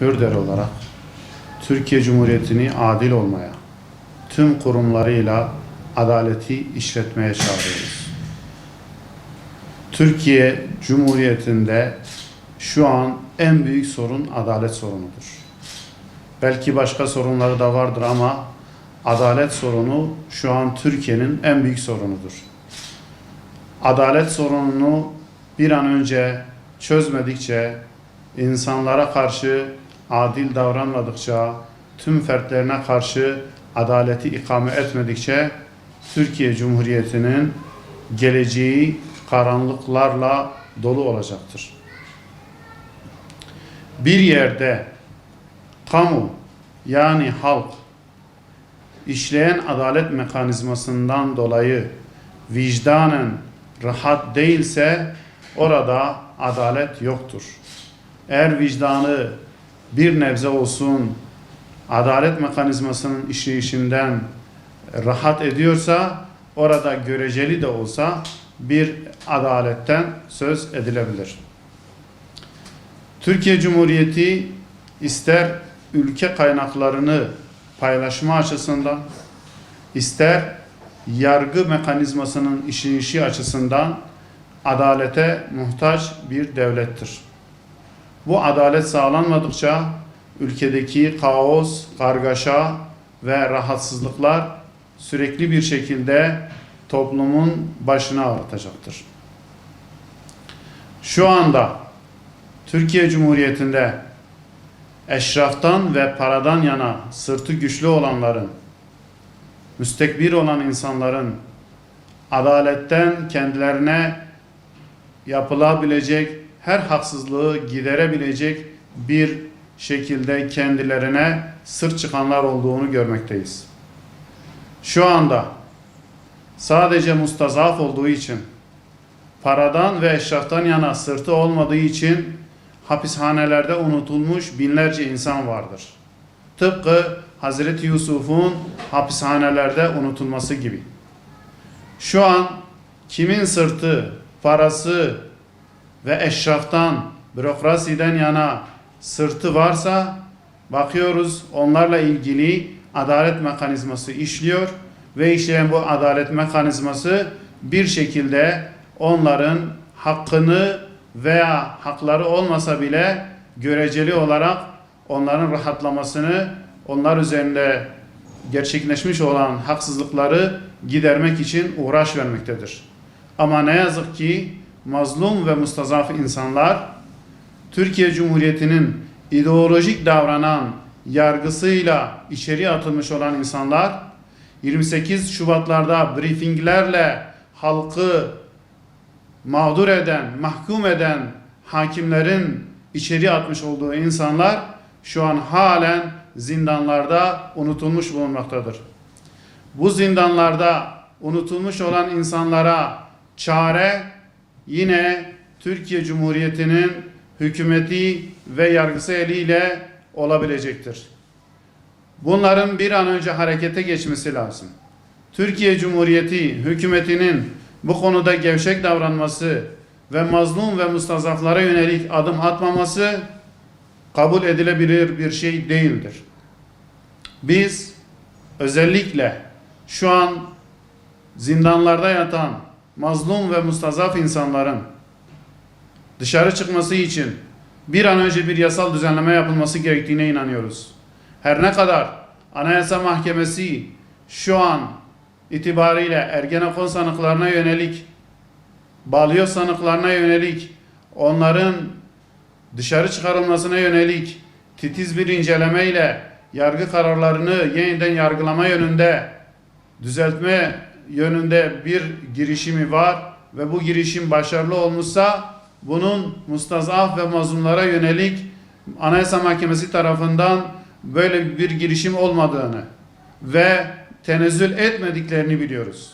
Hürder olarak Türkiye Cumhuriyeti'ni adil olmaya, tüm kurumlarıyla adaleti işletmeye çağırıyoruz. Türkiye Cumhuriyeti'nde şu an en büyük sorun adalet sorunudur. Belki başka sorunları da vardır ama adalet sorunu şu an Türkiye'nin en büyük sorunudur. Adalet sorununu bir an önce çözmedikçe, insanlara karşı adil davranmadıkça, tüm fertlerine karşı adaleti ikame etmedikçe Türkiye Cumhuriyeti'nin geleceği karanlıklarla dolu olacaktır. Bir yerde kamu yani halk işleyen adalet mekanizmasından dolayı vicdanen rahat değilse orada adalet yoktur. Eğer vicdanı bir nebze olsun adalet mekanizmasının işleyişinden rahat ediyorsa orada göreceli de olsa bir adaletten söz edilebilir. Türkiye Cumhuriyeti ister ülke kaynaklarını paylaşma açısından ister yargı mekanizmasının işleyişi açısından adalete muhtaç bir devlettir. Bu adalet sağlanmadıkça ülkedeki kaos, kargaşa ve rahatsızlıklar sürekli bir şekilde toplumun başına ağrıtacaktır. Şu anda Türkiye Cumhuriyeti'nde eşraftan ve paradan yana sırtı güçlü olanların, müstekbir olan insanların adaletten kendilerine yapılabilecek her haksızlığı giderebilecek bir şekilde kendilerine sırt çıkanlar olduğunu görmekteyiz. Şu anda sadece mustazaf olduğu için, paradan ve eşraftan yana sırtı olmadığı için hapishanelerde unutulmuş binlerce insan vardır. Tıpkı Hazreti Yusuf'un hapishanelerde unutulması gibi. Şu an kimin sırtı, parası ve eşraftan, bürokrasiden yana sırtı varsa bakıyoruz onlarla ilgili adalet mekanizması işliyor ve işleyen bu adalet mekanizması bir şekilde onların hakkını veya hakları olmasa bile göreceli olarak onların rahatlamasını, onlar üzerinde gerçekleşmiş olan haksızlıkları gidermek için uğraş vermektedir. Ama ne yazık ki mazlum ve mustazaf insanlar Türkiye Cumhuriyeti'nin ideolojik davranan yargısıyla içeri atılmış olan insanlar 28 Şubatlarda briefinglerle halkı mağdur eden, mahkum eden hakimlerin içeri atmış olduğu insanlar şu an halen zindanlarda unutulmuş bulunmaktadır. Bu zindanlarda unutulmuş olan insanlara çare yine Türkiye Cumhuriyeti'nin hükümeti ve yargısı eliyle olabilecektir. Bunların bir an önce harekete geçmesi lazım. Türkiye Cumhuriyeti hükümetinin bu konuda gevşek davranması ve mazlum ve mustazaflara yönelik adım atmaması kabul edilebilir bir şey değildir. Biz özellikle şu an zindanlarda yatan mazlum ve mustazaf insanların dışarı çıkması için bir an önce bir yasal düzenleme yapılması gerektiğine inanıyoruz. Her ne kadar Anayasa Mahkemesi şu an itibariyle Ergenekon sanıklarına yönelik, balyoz sanıklarına yönelik, onların dışarı çıkarılmasına yönelik titiz bir incelemeyle yargı kararlarını yeniden yargılama yönünde düzeltme yönünde bir girişimi var ve bu girişim başarılı olmuşsa bunun mustazaf ve mazlumlara yönelik Anayasa Mahkemesi tarafından böyle bir girişim olmadığını ve tenezzül etmediklerini biliyoruz.